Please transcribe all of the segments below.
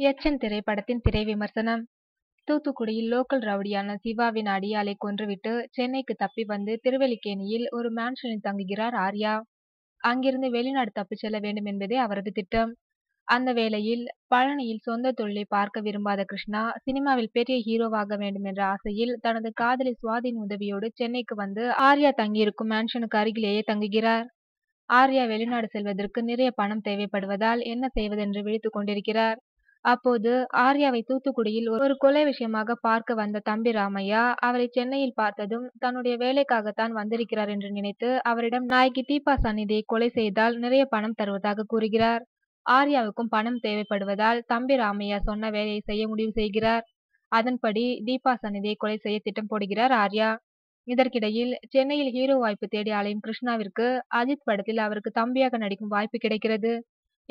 எச்சன் திரைப்படத்தின் திரை விமர்சனம் தூத்துக்குடியில் லோக்கல் ரவுடியான சிவாவின் அடியாலை கொன்றுவிட்டு சென்னைக்கு தப்பி வந்து திருவல்லிக்கேணியில் ஒரு மேன்ஷனில் தங்குகிறார் ஆர்யா. அங்கிருந்து வெளிநாடு தப்பிச் செல்ல வேண்டும் என்பதே அவரது திட்டம். அந்த வேளையில் பழனியில் சொந்த தொழிலை பார்க்க விரும்பாத கிருஷ்ணா, சினிமாவில் பெரிய ஹீரோவாக வேண்டும் என்ற ஆசையில் தனது காதலி சுவாதியின் உதவியோடு சென்னைக்கு வந்து ஆர்யா தங்கியிருக்கும் மேன்ஷனுக்கு அருகிலேயே தங்குகிறார். ஆர்யா வெளிநாடு செல்வதற்கு நிறைய பணம் தேவைப்படுவதால் என்ன செய்வதென்று விழித்துக் கொண்டிருக்கிறார். அப்போது ஆர்யாவை தூத்துக்குடியில் ஒரு கொலை விஷயமாக பார்க்க வந்த தம்பி ராமையா அவரை சென்னையில் பார்த்ததும் தன்னுடைய வேலைக்காகத்தான் வந்திருக்கிறார் என்று நினைத்து அவரிடம் நாயகி தீபா சந்நிதியை கொலை செய்தால் நிறைய பணம் தருவதாக கூறுகிறார். ஆர்யாவுக்கும் பணம் தேவைப்படுவதால் தம்பி ராமையா சொன்ன வேலையை செய்ய முடிவு செய்கிறார். அதன்படி தீபா சந்நிதியை கொலை செய்ய திட்டம் போடுகிறார் ஆர்யா. இதற்கிடையில் சென்னையில் ஹீரோ வாய்ப்பு தேடி அலையும் கிருஷ்ணாவிற்கு அஜித் படத்தில் அவருக்கு தம்பியாக நடிக்கும் வாய்ப்பு கிடைக்கிறது.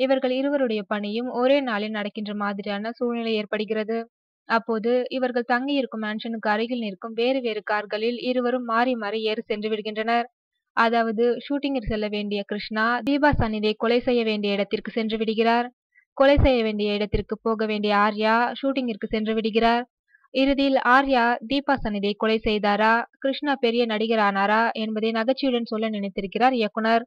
இவர்கள் இருவருடைய பணியும் ஒரே நாளில் நடக்கின்ற மாதிரியான சூழ்நிலை ஏற்படுகிறது. அப்போது இவர்கள் தங்கியிருக்கும் மேன்ஷனுக்கு அருகில் நிற்கும் வேறு வேறு கார்களில் இருவரும் மாறி மாறி ஏறி சென்று விடுகின்றனர். அதாவது ஷூட்டிங்கில் செல்ல வேண்டிய கிருஷ்ணா, தீபா சன்னிதை கொலை செய்ய வேண்டிய இடத்திற்கு சென்று விடுகிறார். கொலை செய்ய வேண்டிய இடத்திற்கு போக வேண்டிய ஆர்யா ஷூட்டிங்கிற்கு சென்று விடுகிறார். இறுதியில் ஆர்யா தீபா சந்நிதியை கொலை செய்தாரா, கிருஷ்ணா பெரிய நடிகர் ஆனாரா என்பதை நகைச்சுவையுடன் சொல்ல நினைத்திருக்கிறார் இயக்குனர்.